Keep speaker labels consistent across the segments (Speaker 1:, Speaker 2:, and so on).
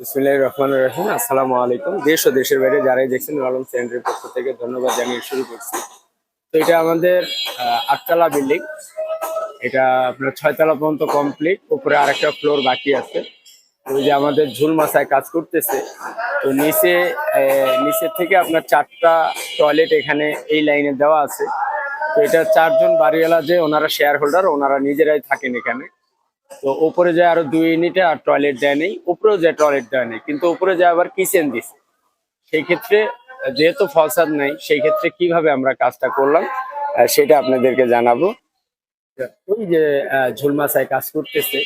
Speaker 1: বিসমিল্লাহ রহমান রহিম। আসসালামু আলাইকুম। দেশ ও দেশের বাইরে যারাই দেখছেন আলম সেন্টারের পক্ষ থেকে ধন্যবাদ জানিয়ে শুরু করছি। তো এটা আমাদের আটতলা বিল্ডিং। এটা আপনার ছয়তলা পর্যন্ত কমপ্লিট উপরে আরেকটা ফ্লোর বাকি আছে। ওই যে আমাদের ঝুল মাথায় কাজ করতেছে। তো নিচে নিচের থেকে আপনার চারটা টয়লেট এখানে এই লাইনে দেওয়া আছে। তো এটা চারজন বাড়িওয়ালা যে, ওনারা শেয়ার হোল্ডার ওনারা নিজেরাই থাকেন এখানে। তো উপরে যায় আরও দুই ইউনিটে আর টয়লেট দেয় নেই উপরেও যায় টয়লেট দেয় নেই কিন্তু উপরে যায় আবার কিচেন দিছে। সেই ক্ষেত্রে যেহেতু ফলসাদ নাই সেই ক্ষেত্রে কীভাবে আমরা কাজটা করলাম সেটা আপনাদেরকে জানাব। ওই যে আহ, ঝুলমাছায় কাজ করতেছে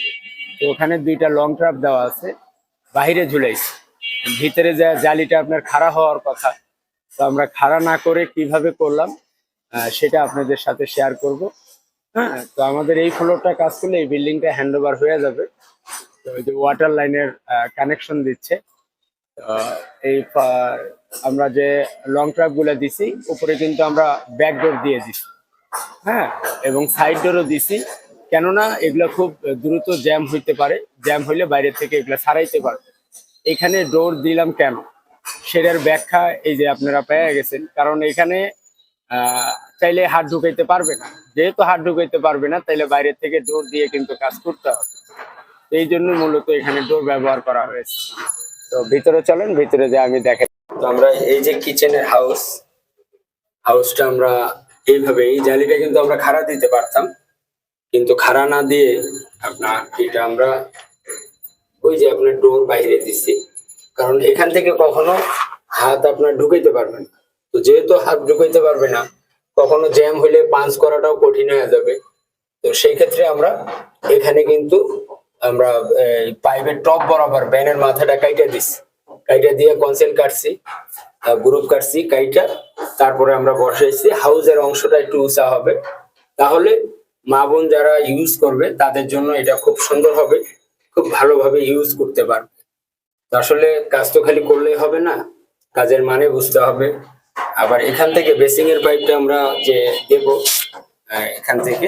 Speaker 1: তো ওখানে দুইটা লং ট্রাপ দেওয়া আছে বাহিরে ঝুলাইছে। ভিতরে যা জালিটা আপনার খাড়া হওয়ার কথা তো আমরা খাড়া না করে কীভাবে করলাম সেটা আপনাদের সাথে শেয়ার করব। হ্যাঁ তো আমাদের এই ফ্লোরটা কাজ করলে এই বিল্ডিংটা হ্যান্ড ওভার হয়ে যাবে। তো ওই যে ওয়াটার লাইনের কানেকশন দিচ্ছে। এই আমরা যে লং ট্রাপগুলো দিছি, উপরে কিন্তু আমরা ব্যাক ডোর দিয়ে দিছি। হ্যাঁ এবং সাইড ডোরও দিছি। কেননা এগুলো খুব দ্রুত জ্যাম হইতে পারে। জ্যাম হইলে বাইরে থেকে এগুলো সারাইতে পারবে। এখানে ডোর দিলাম কেন? সেটার ব্যাখ্যা এই যে আপনারা পেয়ে গেছেন। কারণ এখানে চাইলে হাত ঢুকাইতে পারবে না। যেহেতু হাত ঢুকাইতে পারবে না, তাইলে বাইরে থেকে ডোর দিয়ে কিন্তু কাজ করতে হবে। এই জন্য মূলত এখানে ডোর ব্যবহার করা হয়েছে। তো ভিতরে চলেন, ভিতরে যে আমি দেখাই তো আমরা এই যে কিচেনের হাউস হাউসটা আমরা এইভাবে এই জালিটা কিন্তু আমরা খাড়া দিতে পারতাম। কিন্তু খাড়া না দিয়ে আপনার এটা আমরা ওই যে আপনার ডোর বাইরে দিচ্ছি কারণ এখান থেকে কখনো হাত আপনার ঢুকাইতে পারবেন না। তো যেহেতু হাত ঢুকাইতে পারবে না কখনো জ্যাম হলে পাঞ্চ করাটাও কঠিন হয়ে যাবে। তো সেই ক্ষেত্রে আমরা এখানে কিন্তু আমরা পাইপের টপ বরাবর ব্যানের মাথাটা কাইটা দিচ্ছি কাইটা দিয়ে কনসেল কাটছি গ্রুপ কাটছি, কাইটা, তারপরে আমরা বসাইছি। হাউজের অংশটা একটু উঁচা হবে। তাহলে মা বোন যারা ইউজ করবে, তাদের জন্য এটা খুব সুন্দর হবে। খুব ভালোভাবে ইউজ করতে পারবে। আসলে কাজ তো খালি করলেই হবে না, কাজের মানে বুঝতে হবে। আবার এখান থেকে বেসিং এর পাইপটা আমরা যে দেব এখান থেকে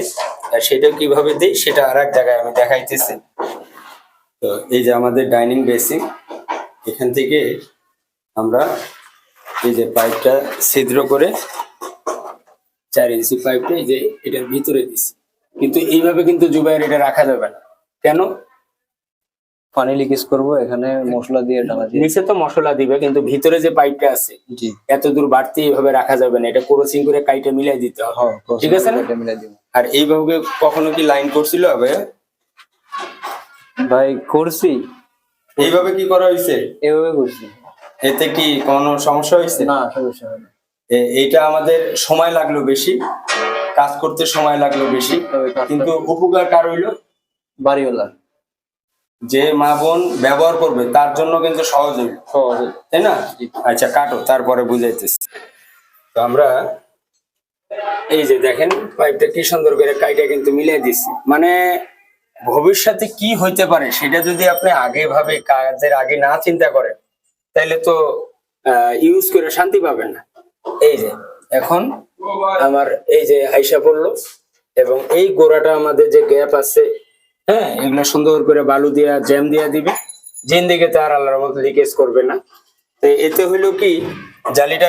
Speaker 1: সেটা কীভাবে দিই সেটা আর এক জায়গায় আমি দেখাইতেছি। তো এই যে আমাদের ডাইনিং বেসিং এখান থেকে আমরা এই যে পাইপটা ছিদ্র করে চার ইঞ্চি পাইপটা এই যে এটার ভিতরে দিছি। কিন্তু এইভাবে কিন্তু জুবাইয়ের এটা রাখা যাবে না। কেন?
Speaker 2: পানি লিকেজ করব এখানে মশলা দিয়ে ঢালা দিয়ে।
Speaker 1: নিচে তো মশলা দিবে কিন্তু ভিতরে যে পাইপটা আছে
Speaker 2: জি।
Speaker 1: এত দূর বাড়তি এইভাবে রাখা যাবে না এটা ক্রসিং করে কাইটা মিলাই দিতে হবে।
Speaker 2: হ্যাঁ
Speaker 1: ঠিক আছে না?
Speaker 2: এটা মিলাই দিব।
Speaker 1: আর এইভাবে কখনো কি লাইন করছিল হবে
Speaker 2: ভাই করছি।
Speaker 1: এইভাবে কি করা হয়েছে?
Speaker 2: এভাবে করছি।
Speaker 1: এতে কি কোনো সমস্যা হয়েছে?
Speaker 2: না সমস্যা
Speaker 1: এইটা আমাদের সময় লাগল বেশি কাজ করতে সময় লাগল বেশি কিন্তু উপকার কার হইল?
Speaker 2: বাড়িওয়ালা
Speaker 1: যে মা বোন ব্যবহার করবে তার জন্য কিন্তু সহজ
Speaker 2: সহজ
Speaker 1: তাই না? আচ্ছা কাটো তারপরে বুঝাইতেছি। তো আমরা এই যে দেখেন পাইপটা কি সুন্দর করে কাইটা কিন্তু মিলাই দিচ্ছি মানে ভবিষ্যতে কি হইতে পারে সেটা যদি আপনি আগে ভাবে কাজের আগে না চিন্তা করেন তাহলে তো ইউজ করে শান্তি পাবেন না। এই যে এখন আমার এই যে আইসা পড়ল এবং এই গোড়াটা আমাদের যে গ্যাপ আছে হ্যাঁ এগুলো সুন্দর করে বালু দিয়া জ্যাম দিয়া দিবে। জিন্দিগি তো আর আল্লাহর মতো লিকেজ করবে না। তো এতে হইল কি জালিটা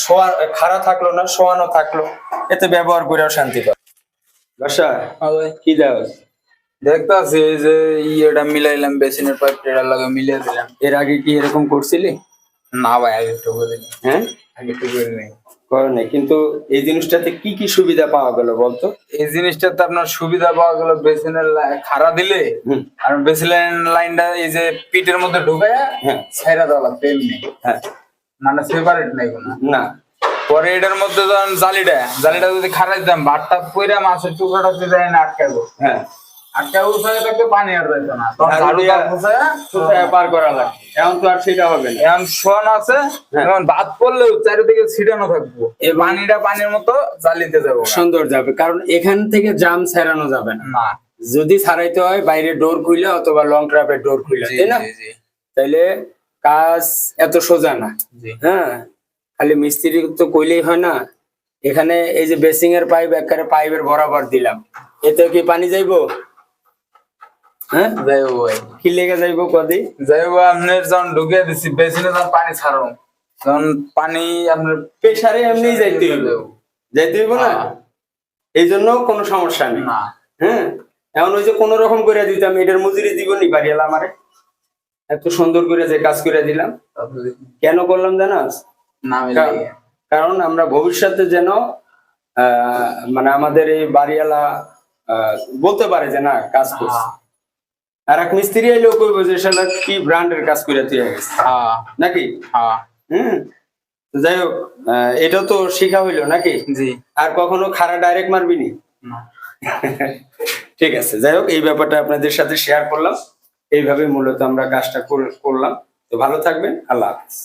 Speaker 1: শোয়া খাড়া থাকল না শোয়ানো থাকল। এতে ব্যবহার করেও শান্তি পাবে। বাসা কি দাও
Speaker 3: দেখতে আছি যে ইয়েটা মিলাইলাম বেসিনের পাইপটা লাগে মিলিয়ে দিলাম।
Speaker 1: এর আগে কি এরকম করছিলি?
Speaker 3: না ভাই আগে একটু বলিনি।
Speaker 1: হ্যাঁ?
Speaker 3: আগে একটু বলিনি।
Speaker 1: করো নাই কিন্তু এই জিনিসটাতে কি কি সুবিধা পাওয়া গেল বলতো?
Speaker 3: এই জিনিসটাতে আপনার সুবিধা পাওয়া গেল বেসিনের খাড়া দিলে আর বেসিনের লাইনটা এই যে পিটের মধ্যে ঢুকায়
Speaker 1: হ্যাঁ।
Speaker 3: ছাইরা দেওয়া লাগবে এমনি।
Speaker 1: হ্যাঁ।
Speaker 3: মানে সেপারেট নাই কোনো।
Speaker 1: না।
Speaker 3: পরে এটার মধ্যে ধরেন জালিটা জালিটা যদি খাড়া দিতাম ভাতটা পইরা মাছের টুকরাটা যদি না আটকাবো
Speaker 1: হ্যাঁ।
Speaker 3: পানি আর না।
Speaker 1: পার করা লাগে। এখন তো আর সেটা হবে না।
Speaker 3: এখন শোয়ান আছে
Speaker 1: হ্যাঁ।
Speaker 3: এখন ভাত পড়লেও চারিদিকে ছিটানো থাকব। এই পানিটা পানির মতো জ্বালিতে যাব।
Speaker 1: সুন্দর যাবে কারণ এখান থেকে জাম ছাড়ানো যাবে না। যদি ছাড়াইতে হয় বাইরে ডোর খুলে অথবা লং ট্রাপের ডোর খুলে তাই না?
Speaker 3: জি, জি,
Speaker 1: তাইলে কাজ এত সোজা না। হ্যাঁ খালি মিস্ত্রি তো কইলেই হয় না। এখানে এই যে বেসিং এর পাইপ একেবারে পাইপের বরাবর দিলাম। এতে কি পানি যাইবো? হ্যাঁ?
Speaker 3: যাইবো ভাই।
Speaker 1: কি লেগে যাইবো কদি?
Speaker 3: যাইবো আপনার যখন ঢুকে দিছি পানি ছাড়ো। পানি আপনার
Speaker 1: প্রেসারে এমনি যাইতে যাইতে হইব না?
Speaker 3: হ্যাঁ।
Speaker 1: এই জন্য কোনো সমস্যা নেই। হ্যাঁ? এখন ওই যে কোন রকম করে দিতাম এটার মজুরি দিব নি বাড়িয়ালা আমারে। এত সুন্দর করে যে কাজ করে দিলাম। কেন করলাম জানাস কারণ- আমরা ভবিষ্যতে যেন আহ, মানে আমাদের এই বাড়িওয়ালা আহ, বলতে পারে যে না কাজ করছে।
Speaker 3: হ্যাঁ
Speaker 1: আর এক মিস্ত্রি এলেও কইবো যে শালা কি ব্র্যান্ডের কাজ করে তুই
Speaker 3: হ্যাঁ।
Speaker 1: নাকি?
Speaker 3: হ্যাঁ।
Speaker 1: হুম? যাই হোক এটা তো শিখা হইল নাকি?
Speaker 3: জি।
Speaker 1: আর কখনো খারা ডাইরেক্ট মারবি নি?
Speaker 3: না।
Speaker 1: ঠিক আছে যাই হোক এই ব্যাপারটা আপনাদের সাথে শেয়ার করলাম। এইভাবে মূলত আমরা কাজটা করলাম। তো ভালো থাকবেন আল্লাহ হাফিজ।